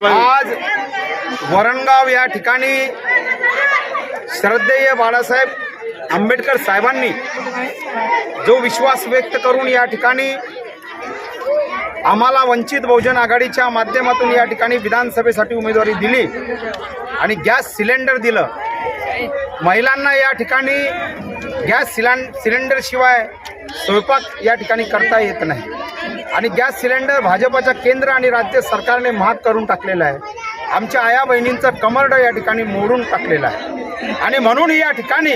आज वरणगाव या ठिकाणी श्रद्धेय बाळासाहेब आंबेडकर साहेबांनी जो विश्वास व्यक्त करून या ठिकाणी आम्हाला वंचित बहुजन आघाडीच्या माध्यमातून या ठिकाणी विधानसभेसाठी उमेदवारी दिली आणि गॅस सिलेंडर दिलं महिलांना या ठिकाणी गॅस सिलां सिलेंडरशिवाय स्वयंपाक या ठिकाणी करता येत नाही. आणि गॅस सिलेंडर भाजपाच्या केंद्र आणि राज्य सरकारने महाग करून टाकलेलं आहे. आमच्या आया बहिणींचं कमरडं या ठिकाणी मोडून टाकलेलं आहे. आणि म्हणून या ठिकाणी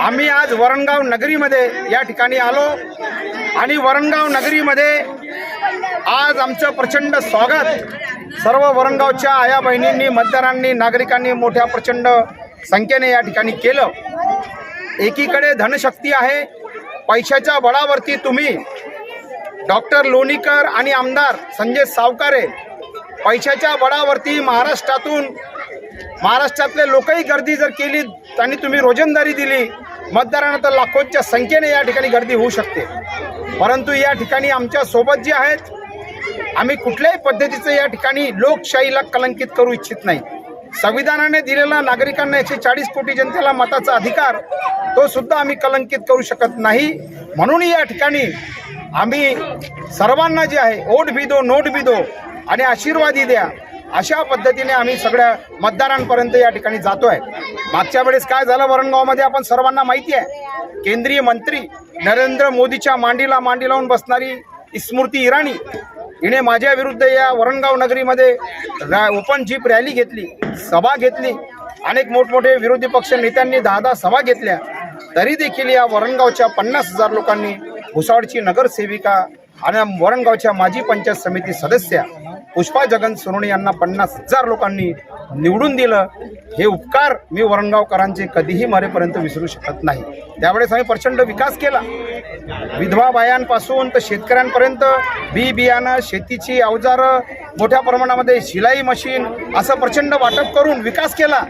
आम्ही आज वरणगाव नगरीमध्ये या ठिकाणी आलो. आणि वरणगाव नगरीमध्ये आज आमचं प्रचंड स्वागत. सर्व वरणगावच्या आया बहिणींनी मतदारांनी नागरिकांनी मोठ्या प्रचंड संख्येने या ठिकाणी केलं. एकीकडे धनशक्ती आहे. पैशाच्या बळावरती तुम्ही डॉक्टर लोणीकर आणि आमदार संजय सावकारे पैशाच्या बळावरती महाराष्ट्रातून महाराष्ट्रातले लोकही गर्दी जर केली आणि तुम्ही रोजंदारी दिली मतदारांना तर लाखोंच्या संख्येने या ठिकाणी गर्दी होऊ शकते. परंतु या ठिकाणी आमच्यासोबत जे आहेत आम्ही कुठल्याही पद्धतीचं या ठिकाणी लोकशाहीला कलंकित करू इच्छित नाही. संविधानाने दिलेला नागरिकांना एकशे चाळीस कोटी जनतेला मताचा अधिकार तो सुद्धा आम्ही कलंकित करू शकत नाही. म्हणून या ठिकाणी आम्ही सर्वांना जे आहे ओट भी दो नोट भी दो आणि आशीर्वादी द्या अशा पद्धतीने आम्ही सगळ्या मतदारांपर्यंत या ठिकाणी जातो आहे मागच्या वेळेस काय झालं वरणगावमध्ये आपण सर्वांना माहिती आहे केंद्रीय मंत्री नरेंद्र मोदीच्या मांडीला मांडी लावून बसणारी स्मृती इराणी हिने माझ्या विरुद्ध या वरणगाव नगरीमध्ये ओपन जीप रॅली घेतली सभा घेतली. अनेक मोठमोठे विरोधी पक्ष नेत्यांनी दहा दहा सभा घेतल्या. तरी देखील या वरणगावच्या पन्नास हजार लोकांनी भुसावळची नगरसेविका आणि वरणगावच्या माजी पंचायत समिती सदस्या पुष्पा जगन सोनवणे यांना पन्नास हजार लोकांनी निवडून दिलं. हे उपकार मी वरणगावकरांचे कधीही मरेपर्यंत विसरू शकत नाही. त्यावेळेस आम्ही प्रचंड विकास केला. विधवा बायांपासून तर शेतकऱ्यांपर्यंत बी बियाणं शेतीची अवजारं मोठ्या प्रमाणामध्ये शिलाई मशीन असं प्रचंड वाटप करून विकास केला.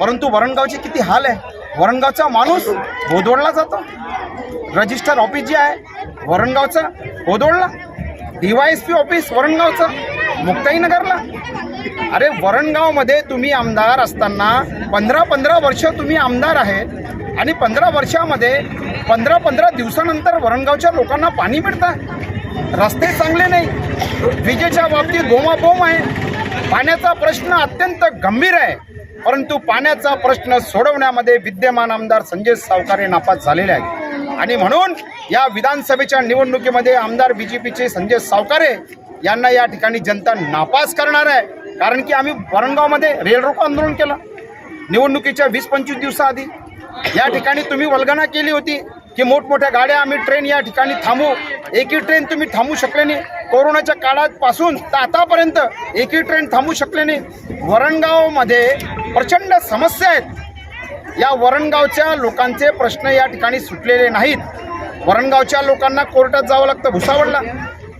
परंतु वरणगावचे किती हाल आहे? वरणगावचा माणूस बोदोडला जातो. रजिस्टर ऑफिस जे आहे वरणगावचं बोदोडला D Y S P office वरणगावचं. मुक्ताईनगरला? अरे वरणगावमध्ये तुम्ही आमदार असताना पंधरा पंधरा वर्ष तुम्ही आमदार आहेत आणि पंधरा वर्षामध्ये पंधरा पंधरा दिवसानंतर वरणगावच्या लोकांना पाणी मिळतं. रस्ते चांगले नाही. विजेच्या बाबतीत बोमाबोम आहे. पाण्याचा प्रश्न अत्यंत गंभीर आहे. परंतु पाण्याचा प्रश्न सोडवण्यामध्ये विद्यमान आमदार संजय सावकारे नापास झालेले आहेत. आणि म्हणून या विधानसभेच्या निवडणुकीमध्ये आमदार बी जे पीचे संजय सावकारे यांना या ठिकाणी जनता नापास करणार आहे. कारण की आम्ही वरणगावमध्ये रेल रोको आंदोलन केलं. निवडणुकीच्या वीस पंचवीस दिवसाआधी. या ठिकाणी तुम्ही वल्गना केली होती की मोठमोठ्या गाड्या आम्ही ट्रेन या ठिकाणी थांबू. एकही ट्रेन तुम्ही थांबू शकले नाही. कोरोनाच्या काळापासून तर आतापर्यंत एकही ट्रेन थांबू शकले नाही. वरणगावमध्ये प्रचंड समस्या आहेत. या वरणगावच्या लोकांचे प्रश्न या ठिकाणी सुटलेले नाहीत. वरणगावच्या लोकांना कोर्टात जावं लागतं भुसावळला.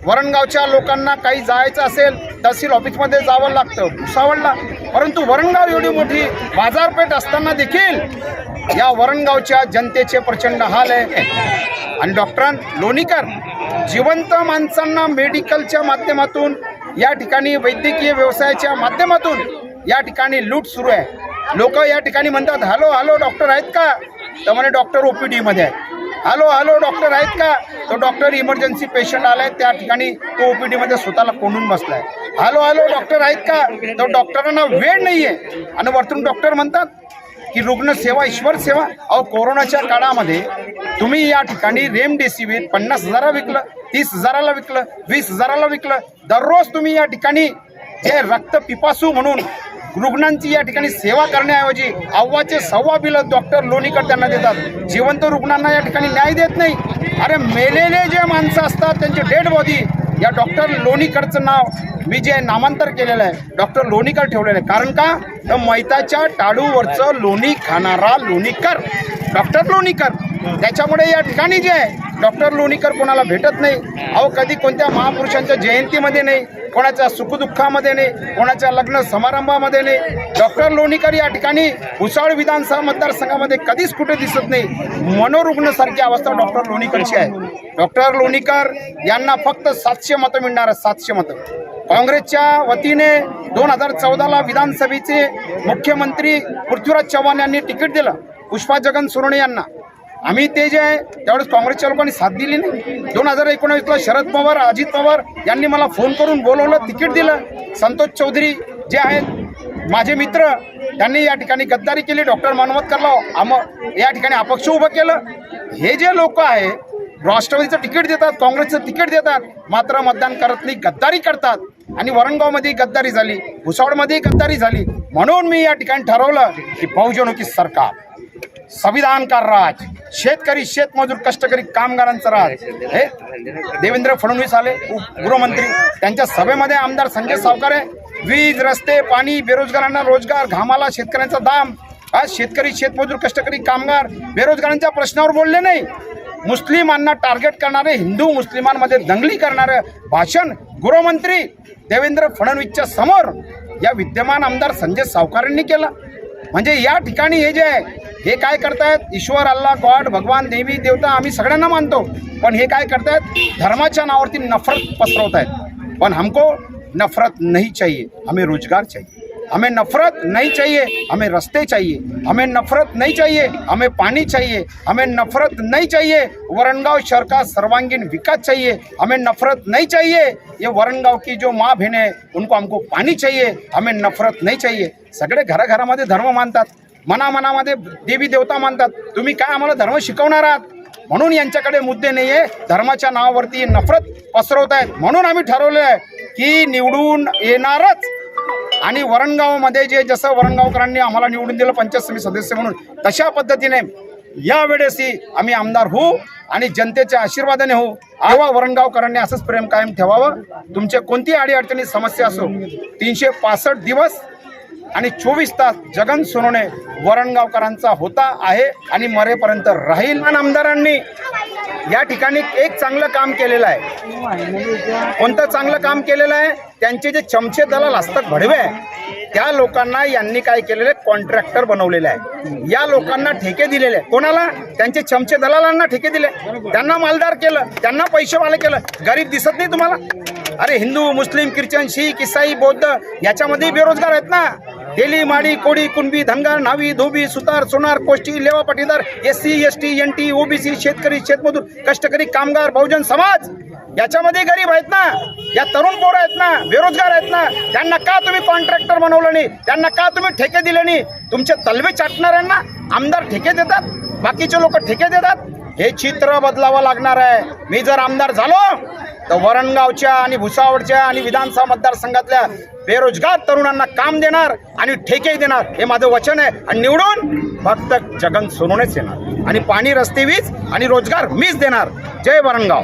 वरणगावच्या लोकांना काही जायचं असेल तहसील ऑफिसमध्ये जावं लागतं भुसावळला. परंतु वरणगाव एवढी मोठी बाजारपेठ असताना देखील या वरणगावच्या जनतेचे प्रचंड हाल आहे. आणि डॉक्टर लोणीकर जिवंत माणसांना मेडिकलच्या माध्यमातून या ठिकाणी वैद्यकीय व्यवसायाच्या माध्यमातून या ठिकाणी लूट सुरू आहे. लोक या ठिकाणी म्हणतात हॅलो हॅलो डॉक्टर आहेत का? तर म्हणे डॉक्टर ओपीडीमध्ये आहे हॅलो हॅलो डॉक्टर आहेत का? तो डॉक्टर इमर्जन्सी पेशंट आलाय त्या ठिकाणी तो ओपीडी मध्ये स्वतःला कोंडून बसलाय. हॅलो हॅलो डॉक्टर आहेत का? तर डॉक्टरांना वेळ नाहीये. आणि वरतून डॉक्टर म्हणतात की रुग्ण सेवा ईश्वर सेवा. अहो कोरोनाच्या काळामध्ये तुम्ही या ठिकाणी रेमडेसिवीर पन्नास हजारा विकलं तीस हजाराला विकलं वीस हजाराला विकलं. दररोज तुम्ही या ठिकाणी जे रक्त पिपासू म्हणून रुग्णांची या ठिकाणी सेवा करण्याऐवजी अव्वाचे सव्वा बिलं डॉक्टर लोणीकर त्यांना देतात. जिवंत रुग्णांना या ठिकाणी न्याय देत नाही. अरे मेलेले जे माणसं असतात त्यांचे डेड बॉडी या डॉक्टर लोणीकरचं नाव मी जे नामांतर केलेलं आहे डॉक्टर लोणीकर ठेवलेलं आहे. कारण का? तर मैताच्या टाळूवरचं लोणी खाणारा लोणीकर डॉक्टर लोणीकर. त्याच्यामुळे या ठिकाणी जे आहे डॉक्टर लोणीकर कोणाला भेटत नाही. अहो कधी कोणत्या महापुरुषांच्या जयंतीमध्ये नाही. कोणाच्या सुखदुःखामध्ये नाही कोणाच्या लग्न समारंभामध्ये नाही डॉक्टर लोणीकर या ठिकाणी भुसावळ विधानसभा मतदारसंघामध्ये कधीच कुठे दिसत नाही. मनोरुग्णसारखी अवस्था डॉक्टर लोणीकरची आहे. डॉक्टर लोणीकर यांना फक्त सातशे मतं मिळणार सातशे मतं. काँग्रेसच्या वतीने दोन हजार चौदाला विधानसभेचे मुख्यमंत्री पृथ्वीराज चव्हाण यांनी तिकीट दिलं. पुष्पा जगन सुरणे यांना. आम्ही ते जे आहे त्यावेळेस काँग्रेसच्या लोकांनी साथ दिली नाही. दोन हजार एकोणावीसला शरद पवार अजित पवार यांनी मला फोन करून बोलवलं तिकीट दिलं. संतोष चौधरी जे आहेत माझे मित्र त्यांनी या ठिकाणी गद्दारी केली. डॉक्टर मनोहर आम या ठिकाणी अपक्ष उभं केलं. हे जे लोक आहे राष्ट्रवादीचं तिकीट देतात काँग्रेसचं तिकीट देतात मात्र मतदान करत नाही गद्दारी करतात. आणि वरणगावमध्ये गद्दारी झाली भुसावळमध्ये गद्दारी झाली. म्हणून मी या ठिकाणी ठरवलं की बहुजनोकी सरकार. संविधान का राज? शेतकरी शेतमजूर कष्टकरी कामगारांचं राज हे देवेंद्र फडणवीस आले गृहमंत्री. त्यांच्या सभेमध्ये आमदार संजय सावकारे वीज रस्ते पाणी बेरोजगारांना रोजगार घामाला शेतकऱ्यांचा दाम. आज शेतकरी शेतमजूर कष्टकरी कामगार बेरोजगारांच्या प्रश्नावर बोलले नाही. मुस्लिमांना टार्गेट करणारे हिंदू मुस्लिमांमध्ये दंगली करणारे भाषण गृहमंत्री देवेंद्र फडणवीसच्या समोर या विद्यमान आमदार संजय सावकारांनी केलं. म्हणजे या ठिकाणी हे जे आहे हे काय करतायत? ईश्वर अल्लाह गॉड भगवान देवी देवता आम्ही सगळ्यांना मानतो. पण हे काय करतायत? धर्माच्या नावावरती नफरत पसरवत आहेत पण हमको नफरत नहीं चाहिए. हमें रोजगार चाहिए. हमें नफरत नहीं चाहिए. हमें रास्ते चाहिए. हमें नफरत नहीं चाहिए. हमें पानी चाहिए. हमें नफरत नहीं चाहिए. वरणगांव शहर का सर्वांगीण विकास चाहिए. हमें नफरत नहीं चाहिए. ये वरणगांव की जो माँ बहन है उनको हमको पानी चाहिए. हमें नफरत नहीं चाहिए. सगळे घराघरामध्ये धर्म मानतात. मनामनामध्ये देवी देवता मानतात. तुम्ही काय आम्हाला धर्म शिकवणार आहात? म्हणून यांच्याकडे मुद्दे नाही आहे धर्माच्या नावावरती नफरत पसरवत आहेत म्हणून आम्ही ठरवलं आहे की निवडून येणारच. आणि वरणगावमध्ये जे जसं वरणगावकरांनी आम्हाला निवडून दिलं पंचायत समिती सदस्य म्हणून तशा पद्धतीने यावेळेसही आम्ही आमदार होऊ आणि जनतेच्या आशीर्वादाने होऊ. आवा वरणगावकरांनी असंच प्रेम कायम ठेवावं. तुमचे कोणती अडीअडचणी समस्या असो तीनशे पासष्ट दिवस आणि चोवीस तास जगन सोनवणे वरणगावकरांचा होता आहे आणि मरेपर्यंत राहील. आणि आमदारांनी या ठिकाणी एक चांगलं काम केलेलं आहे. कोणतं चांगलं काम केलेलं आहे? त्यांचे जे चमचे दलाल असतात भडवे त्या लोकांना यांनी काय केलेलं आहे? कॉन्ट्रॅक्टर बनवलेलं आहे. या लोकांना ठेके दिलेले आहे कोणाला? त्यांचे चमचे दलालांना ठेके दिले. त्यांना मालदार केलं त्यांना पैसेवाले केलं. गरीब दिसत नाही तुम्हाला? अरे हिंदू मुस्लिम ख्रिश्चन शीख इसाई बौद्ध याच्यामध्ये बेरोजगार आहेत ना? हेली माडी कोडी कुणबी धनगार न्हावी धोबी सुतार सोनार कोष्टी लेवा Patidar S C S T N T OBC शेतकरी शेतमजूर कष्टकरी कामगार बहुजन समाज याच्यामध्ये गरीब आहेत ना या तरुण पोरं आहेत ना बेरोजगार आहेत ना त्यांना का तुम्ही कॉन्ट्रॅक्टर बनवलं नाही त्यांना का तुम्ही ठेके दिले नाही तुमचे तलवे चाटणाऱ्यांना आमदार ठेके देतात बाकीचे लोक ठेके देतात हे चित्र बदलावं लागणार आहे. मी जर आमदार झालो तर वरणगावच्या आणि भुसावळच्या आणि विधानसभा मतदारसंघातल्या बेरोजगार तरुणांना काम देणार आणि ठेके देणार. हे माझं वचन आहे. आणि निवडून फक्त जगन सोनवणेच येणार. आणि पाणी रस्ते वीज आणि रोजगार मीच देणार. जय वरणगाव.